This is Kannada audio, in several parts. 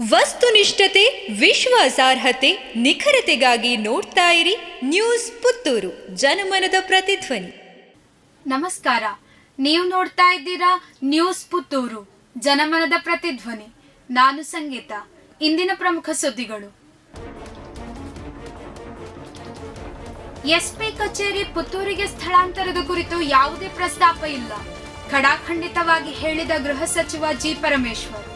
ವಸ್ತುನಿಷ್ಠತೆ, ವಿಶ್ವಾಸಾರ್ಹತೆ, ನಿಖರತೆಗಾಗಿ ನೋಡ್ತಾ ಇರಿ ನ್ಯೂಸ್ ಪುತ್ತೂರು, ಜನಮನದ ಪ್ರತಿಧ್ವನಿ. ನಮಸ್ಕಾರ, ನೀವು ನೋಡ್ತಾ ಇದ್ದೀರಾ ನ್ಯೂಸ್ ಪುತ್ತೂರು, ಜನಮನದ ಪ್ರತಿಧ್ವನಿ. ನಾನು ಸಂಗೀತ, ಇಂದಿನ ಪ್ರಮುಖ ಸುದ್ದಿಗಳು. ಎಸ್ಪಿ ಕಚೇರಿ ಪುತ್ತೂರಿಗೆ ಸ್ಥಳಾಂತರದ ಕುರಿತು ಯಾವುದೇ ಪ್ರಸ್ತಾಪ ಇಲ್ಲ. ಖಡಾಖಂಡಿತವಾಗಿ ಹೇಳಿದ ಗೃಹ ಸಚಿವ ಜಿ. ಪರಮೇಶ್ವರ್.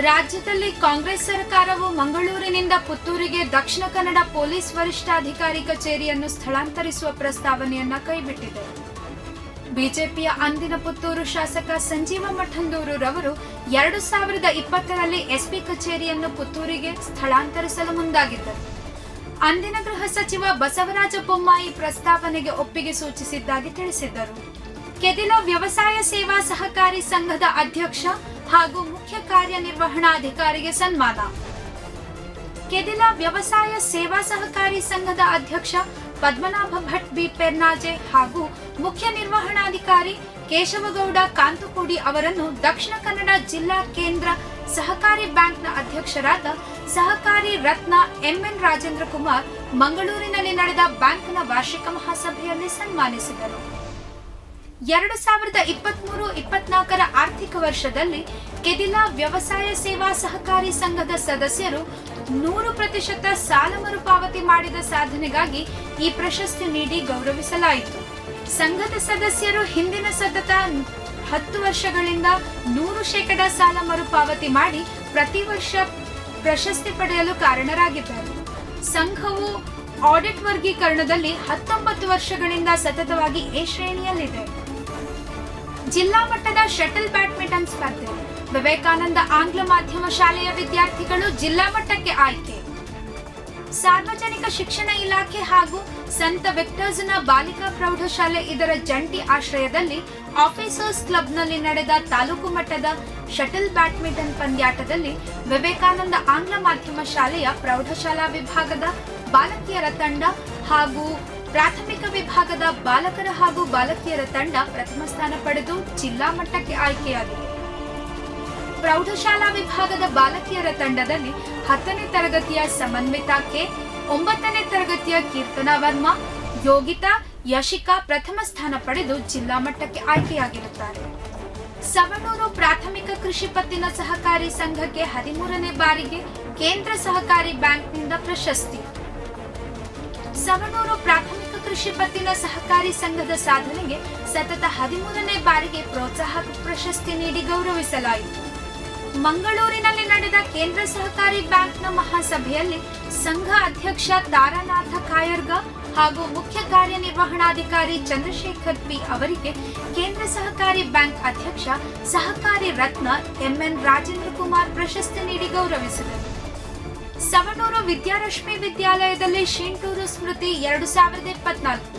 ರಾಜ್ಯದಲ್ಲಿ ಕಾಂಗ್ರೆಸ್ ಸರ್ಕಾರವು ಮಂಗಳೂರಿನಿಂದ ಪುತ್ತೂರಿಗೆ ದಕ್ಷಿಣ ಕನ್ನಡ ಪೊಲೀಸ್ ವರಿಷ್ಠಾಧಿಕಾರಿ ಕಚೇರಿಯನ್ನು ಸ್ಥಳಾಂತರಿಸುವ ಪ್ರಸ್ತಾವನೆಯನ್ನ ಕೈಬಿಟ್ಟಿದೆ. ಬಿಜೆಪಿಯ ಅಂದಿನ ಪುತ್ತೂರು ಶಾಸಕ ಸಂಜೀವ ಮಠಂದೂರು ರವರು ಎರಡು ಸಾವಿರದ ಇಪ್ಪತ್ತರಲ್ಲಿ ಎಸ್ಪಿ ಕಚೇರಿಯನ್ನು ಪುತ್ತೂರಿಗೆ ಸ್ಥಳಾಂತರಿಸಲು ಮುಂದಾಗಿದ್ದರು. ಅಂದಿನ ಗೃಹ ಸಚಿವ ಬಸವರಾಜ ಬೊಮ್ಮಾಯಿ ಪ್ರಸ್ತಾವನೆಗೆ ಒಪ್ಪಿಗೆ ಸೂಚಿಸಿದ್ದಾಗಿ ತಿಳಿಸಿದ್ದರು. ಕೆದಿಲ ವ್ಯವಸಾಯ ಸೇವಾ ಸಹಕಾರಿ ಸಂಘದ ಅಧ್ಯಕ್ಷ ಹಾಗೂ ಮುಖ್ಯ ಕಾರ್ಯನಿರ್ವಹಣಾಧಿಕಾರಿಗೆ ಸನ್ಮಾನ. ಕೆದಿಲ ವ್ಯವಸಾಯ ಸೇವಾ ಸಹಕಾರಿ ಸಂಘದ ಅಧ್ಯಕ್ಷ ಪದ್ಮನಾಭ ಭಟ್ ಬಿ ಪೆರ್ನಾಜೆ ಹಾಗೂ ಮುಖ್ಯ ನಿರ್ವಹಣಾಧಿಕಾರಿ ಕೇಶವಗೌಡ ಕಾಂತುಕೂಡಿ ಅವರನ್ನು ದಕ್ಷಿಣ ಕನ್ನಡ ಜಿಲ್ಲಾ ಕೇಂದ್ರ ಸಹಕಾರಿ ಬ್ಯಾಂಕ್ನ ಅಧ್ಯಕ್ಷರಾದ ಸಹಕಾರಿ ರತ್ನ ಎಂಎನ್ ರಾಜೇಂದ್ರ ಕುಮಾರ್ ಮಂಗಳೂರಿನಲ್ಲಿ ನಡೆದ ಬ್ಯಾಂಕ್ನ ವಾರ್ಷಿಕ ಮಹಾಸಭೆಯಲ್ಲಿ ಸನ್ಮಾನಿಸಿದರು. ಎರಡು ಸಾವಿರದ ಇಪ್ಪತ್ಮೂರು, ಇಪ್ಪತ್ನಾಲ್ಕರ ಆರ್ಥಿಕ ವರ್ಷದಲ್ಲಿ ಕೆದಿಲಾ ವ್ಯವಸಾಯ ಸೇವಾ ಸಹಕಾರಿ ಸಂಘದ ಸದಸ್ಯರು ನೂರು ಪ್ರತಿಶತ ಸಾಲ ಮರುಪಾವತಿ ಮಾಡಿದ ಸಾಧನೆಗಾಗಿ ಈ ಪ್ರಶಸ್ತಿ ನೀಡಿ ಗೌರವಿಸಲಾಯಿತು. ಸಂಘದ ಸದಸ್ಯರು ಹಿಂದಿನ ಸತತ ಹತ್ತು ವರ್ಷಗಳಿಂದ ನೂರು ಶೇಕಡ ಸಾಲ ಮರುಪಾವತಿ ಮಾಡಿ ಪ್ರತಿ ವರ್ಷ ಪ್ರಶಸ್ತಿ ಪಡೆಯಲು ಕಾರಣರಾಗಿದ್ದಾರೆ. ಸಂಘವು ಆಡಿಟ್ ವರ್ಗೀಕರಣದಲ್ಲಿ ಹತ್ತೊಂಬತ್ತು ವರ್ಷಗಳಿಂದ ಸತತವಾಗಿ ಎ ಶ್ರೇಣಿಯಲ್ಲಿದೆ. ಜಿಲ್ಲಾ ಮಟ್ಟದ ಶಟಲ್ ಬ್ಯಾಡ್ಮಿಂಟನ್ ಸ್ಪರ್ಧೆ. ವಿವೇಕಾನಂದ ಆಂಗ್ಲ ಮಾಧ್ಯಮ ಶಾಲೆಯ ವಿದ್ಯಾರ್ಥಿಗಳು ಜಿಲ್ಲಾ ಮಟ್ಟಕ್ಕೆ ಆಯ್ಕೆ. ಸಾರ್ವಜನಿಕ ಶಿಕ್ಷಣ ಇಲಾಖೆ ಹಾಗೂ ಸಂತ ವಿಕ್ಟರ್ಸ್ನ ಬಾಲಿಕಾ ಪ್ರೌಢಶಾಲೆ ಇದರ ಜಂಟಿ ಆಶ್ರಯದಲ್ಲಿ ಆಫೀಸರ್ಸ್ ಕ್ಲಬ್ನಲ್ಲಿ ನಡೆದ ತಾಲೂಕು ಮಟ್ಟದ ಶಟಲ್ ಬ್ಯಾಡ್ಮಿಂಟನ್ ಪಂದ್ಯಾಟದಲ್ಲಿ ವಿವೇಕಾನಂದ ಆಂಗ್ಲ ಮಾಧ್ಯಮ ಶಾಲೆಯ ಪ್ರೌಢಶಾಲಾ ವಿಭಾಗದ ಬಾಲಕಿಯರ ತಂಡ ಹಾಗೂ ಪ್ರಾಥಮಿಕ ವಿಭಾಗದ ಬಾಲಕರ ಹಾಗೂ ಬಾಲಕಿಯರ ತಂಡ ಪ್ರಥಮ ಸ್ಥಾನ ಪಡೆದು ಜಿಲ್ಲಾ ಮಟ್ಟಕ್ಕೆ ಆಯ್ಕೆಯಾಗಿದೆ. ಪ್ರೌಢಶಾಲಾ ವಿಭಾಗದ ಬಾಲಕಿಯರ ತಂಡದಲ್ಲಿ ಹತ್ತನೇ ತರಗತಿಯ ಸಮನ್ವಿತಾ ಕೆ, ಒಂಬತ್ತನೇ ತರಗತಿಯ ಕೀರ್ತನಾ ವರ್ಮಾ, ಯೋಗಿತಾ, ಯಶಿಕಾ ಪ್ರಥಮ ಸ್ಥಾನ ಪಡೆದು ಜಿಲ್ಲಾ ಮಟ್ಟಕ್ಕೆ ಆಯ್ಕೆಯಾಗಿರುತ್ತಾರೆ. ಸವಣೂರು ಪ್ರಾಥಮಿಕ ಕೃಷಿ ಪತ್ತಿನ ಸಹಕಾರಿ ಸಂಘಕ್ಕೆ ಹದಿಮೂರನೇ ಬಾರಿಗೆ ಕೇಂದ್ರ ಸಹಕಾರಿ ಬ್ಯಾಂಕ್ನಿಂದ ಪ್ರಶಸ್ತಿ. ಸವಣೂರು ಪ್ರಾಥಮಿಕ ಕೃಷಿ ಪತ್ತಿನ ಸಹಕಾರಿ ಸಂಘದ ಸಾಧನೆಗೆ ಸತತ ಹದಿಮೂರನೇ ಬಾರಿಗೆ ಪ್ರೋತ್ಸಾಹಕ ಪ್ರಶಸ್ತಿ ನೀಡಿ ಗೌರವಿಸಲಾಯಿತು. ಮಂಗಳೂರಿನಲ್ಲಿ ನಡೆದ ಕೇಂದ್ರ ಸಹಕಾರಿ ಬ್ಯಾಂಕ್ನ ಮಹಾಸಭೆಯಲ್ಲಿ ಸಂಘ ಅಧ್ಯಕ್ಷ ತಾರಾನಾಥ ಕಾಯರ್ಗ ಹಾಗೂ ಮುಖ್ಯ ಕಾರ್ಯನಿರ್ವಹಣಾಧಿಕಾರಿ ಚಂದ್ರಶೇಖರ್ ಪಿ ಅವರಿಗೆ ಕೇಂದ್ರ ಸಹಕಾರಿ ಬ್ಯಾಂಕ್ ಅಧ್ಯಕ್ಷ ಸಹಕಾರಿ ರತ್ನ ಎಂಎನ್ ರಾಜೇಂದ್ರ ಕುಮಾರ್ ಪ್ರಶಸ್ತಿ ನೀಡಿ ಗೌರವಿಸಿದರು. ಸವಣೂರು ವಿದ್ಯಾರಶ್ಮಿ ವಿದ್ಯಾಲಯದಲ್ಲಿ ಶಿಂಟೂರು ಸ್ಮೃತಿ ಎರಡು ಸಾವಿರದ ಇಪ್ಪತ್ನಾಲ್ಕು.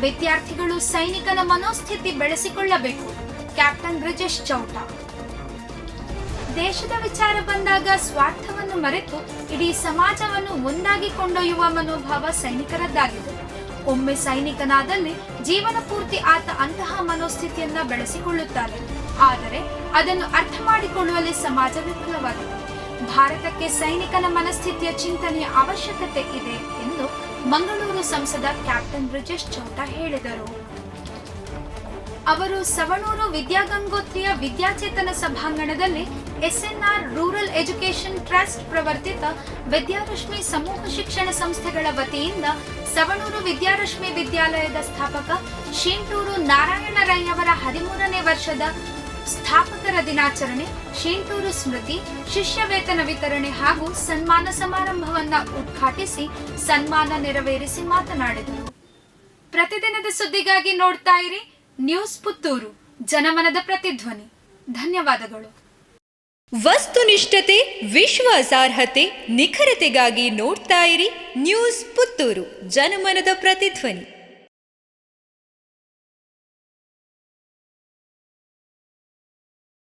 ವಿದ್ಯಾರ್ಥಿಗಳು ಸೈನಿಕನ ಮನೋಸ್ಥಿತಿ ಬೆಳೆಸಿಕೊಳ್ಳಬೇಕು. ಕ್ಯಾಪ್ಟನ್ ಬ್ರಿಜೇಶ್ ಚೌಟ. ದೇಶದ ವಿಚಾರ ಬಂದಾಗ ಸ್ವಾರ್ಥವನ್ನು ಮರೆತು ಇಡೀ ಸಮಾಜವನ್ನು ಒಂದಾಗಿ ಕೊಂಡೊಯ್ಯುವ ಮನೋಭಾವ ಸೈನಿಕರದ್ದಾಗಿದೆ. ಒಮ್ಮೆ ಸೈನಿಕನಾದಲ್ಲಿ ಜೀವನ ಪೂರ್ತಿ ಆತ ಅಂತಹ ಮನೋಸ್ಥಿತಿಯನ್ನ ಬೆಳೆಸಿಕೊಳ್ಳುತ್ತಾರೆ. ಆದರೆ ಅದನ್ನು ಅರ್ಥ ಮಾಡಿಕೊಳ್ಳುವಲ್ಲಿ ಸಮಾಜ ವಿಫಲವಾಗಿದೆ. ಭಾರತಕ್ಕೆ ಸೈನಿಕನ ಮನಸ್ಥಿತಿಯ ಚಿಂತನೆಯ ಅವಶ್ಯಕತೆ ಇದೆ ಎಂದು ಮಂಗಳೂರು ಸಂಸದ ಕ್ಯಾಪ್ಟನ್ ಬ್ರಿಜೇಶ್ ಚೌಟ ಹೇಳಿದರು. ಅವರು ಸವಣೂರು ವಿದ್ಯಾಗಂಗೋತ್ರಿಯ ವಿದ್ಯಾಚೇತನ ಸಭಾಂಗಣದಲ್ಲಿ ಎಸ್ಎನ್ಆರ್ ರೂರಲ್ ಎಜುಕೇಷನ್ ಟ್ರಸ್ಟ್ ಪ್ರವರ್ತಿತ ವಿದ್ಯಾರಶ್ಮಿ ಸಮೂಹ ಶಿಕ್ಷಣ ಸಂಸ್ಥೆಗಳ ವತಿಯಿಂದ ಸವಣೂರು ವಿದ್ಯಾರಶ್ಮಿ ವಿದ್ಯಾಲಯದ ಸ್ಥಾಪಕ ಶೀಂಟೂರು ನಾರಾಯಣ ರೈ ಅವರ ಹದಿಮೂರನೇ ವರ್ಷದ ಸ್ಥಾಪಕರ ದಿನಾಚರಣೆ ಶೇಂತೂರು ಸ್ಮೃತಿ, ಶಿಷ್ಯ ವೇತನ ವಿತರಣೆ ಹಾಗೂ ಸನ್ಮಾನ ಸಮಾರಂಭವನ್ನ ಉದ್ಘಾಟಿಸಿ ಸನ್ಮಾನ ನೆರವೇರಿಸಿ ಮಾತನಾಡಿದರು. ಪ್ರತಿದಿನದ ಸುದ್ದಿಗಾಗಿ ನೋಡ್ತಾ ಇರಿ ನ್ಯೂಸ್ ಪುತ್ತೂರು, ಜನಮನದ ಪ್ರತಿಧ್ವನಿ. ಧನ್ಯವಾದಗಳು. ವಸ್ತುನಿಷ್ಠತೆ ವಿಶ್ವಾಸಾರ್ಹತೆ ನಿಖರತೆಗಾಗಿ ನೋಡ್ತಾ ಇರಿ ನ್ಯೂಸ್ ಪುತ್ತೂರು, ಜನಮನದ ಪ್ರತಿಧ್ವನಿ.